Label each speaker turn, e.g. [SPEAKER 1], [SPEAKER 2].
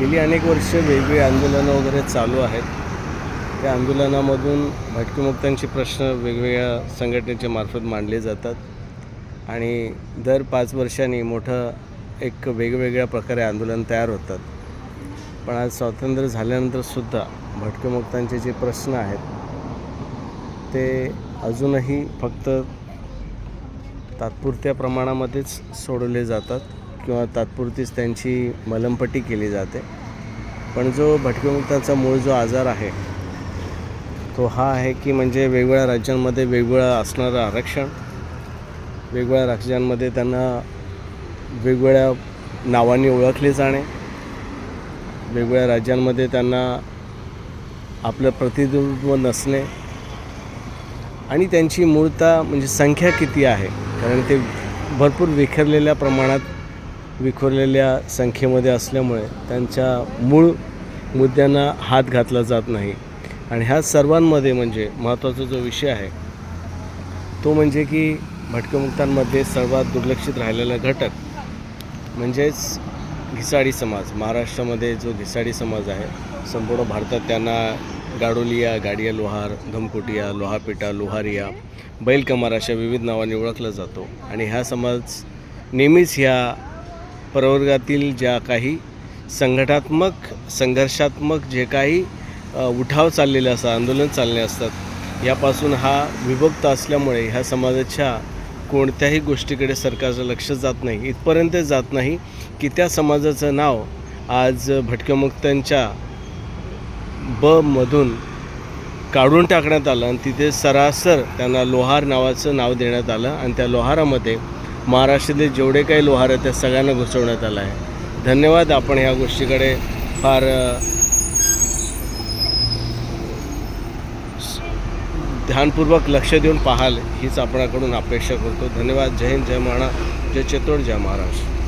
[SPEAKER 1] गेली अनेक वर्ष वेगवेगळी आंदोलनं वगैरे चालू आहेत. त्या आंदोलनामधून भटकीमुक्तांचे प्रश्न वेगवेगळ्या संघटनेच्या मार्फत मांडले जातात. आणि दर पाच वर्षांनी मोठं एक वेगवेगळ्या प्रकारे आंदोलन तयार होतात. पण आज स्वातंत्र्य झाल्यानंतरसुद्धा भटकीमुक्तांचे जे प्रश्न आहेत ते अजूनही फक्त तात्पुरत्या प्रमाणामध्येच सोडवले जातात. किंवा तात्पुरतीच त्यांची मलमपट्टी केली जाते. पण जो भटकीमुक्तांचा मूळ जो आजार आहे तो हा आहे की म्हणजे वेगवेगळ्या राज्यांमध्ये वेगवेगळं असणारं आरक्षण वेगवेगळ्या राज्यांमध्ये त्यांना वेगवेगळ्या नावांनी ओळखले जाणे वेगवेगळ्या राज्यांमध्ये त्यांना आपलं प्रतिनिधित्व नसणे आणि त्यांची मूळता म्हणजे संख्या किती आहे? कारण ते भरपूर विखरलेल्या प्रमाणात विखुरलेल्या संख्येमध्ये असल्यामुळे त्यांच्या मूळ मुद्द्यांना हात घातला जात नाही. आणि ह्या सर्वांमध्ये म्हणजे महत्त्वाचा जो विषय आहे तो म्हणजे की भटकमुक्तांमध्ये सर्वात दुर्लक्षित राहिलेला घटक म्हणजेच घिसाडी समाज. महाराष्ट्रामध्ये जो घिसाडी समाज आहे संपूर्ण भारतात त्यांना गाडोलिया गाडिया लोहार धमकुटिया लोहापेटा लोहारिया बैलकमार अशा विविध नावाने ओळखला जातो. आणि हा समाज नेहमीच ह्या प्रवर्गातील ज्या काही संघटात्मक संघर्षात्मक जे काही उठाव चाललेले असतात आंदोलन चालले असतात यापासून हा विभक्त असल्यामुळे ह्या समाजाच्या कोणत्याही गोष्टीकडे सरकारचं लक्ष जात नाही. इथपर्यंत जात नाही की त्या समाजाचं नाव आज भटक्यामुक्तांच्या बमधून काढून टाकण्यात आलं आणि तिथे सरासर त्यांना लोहार नावाचं नाव देण्यात आलं आणि त्या लोहारामध्ये महाराष्ट्रातले जेवढे काही लोहार आहेत त्या सगळ्यांना घुसवण्यात आलं आहे. धन्यवाद आपण ह्या गोष्टीकडे फार ध्यानपूर्वक लक्ष देऊन पाहाल हीच आपणाकडून अपेक्षा करतो. धन्यवाद. जय हिंद जय महाराष्ट्र. जय चित्तोड जय महाराष्ट्र.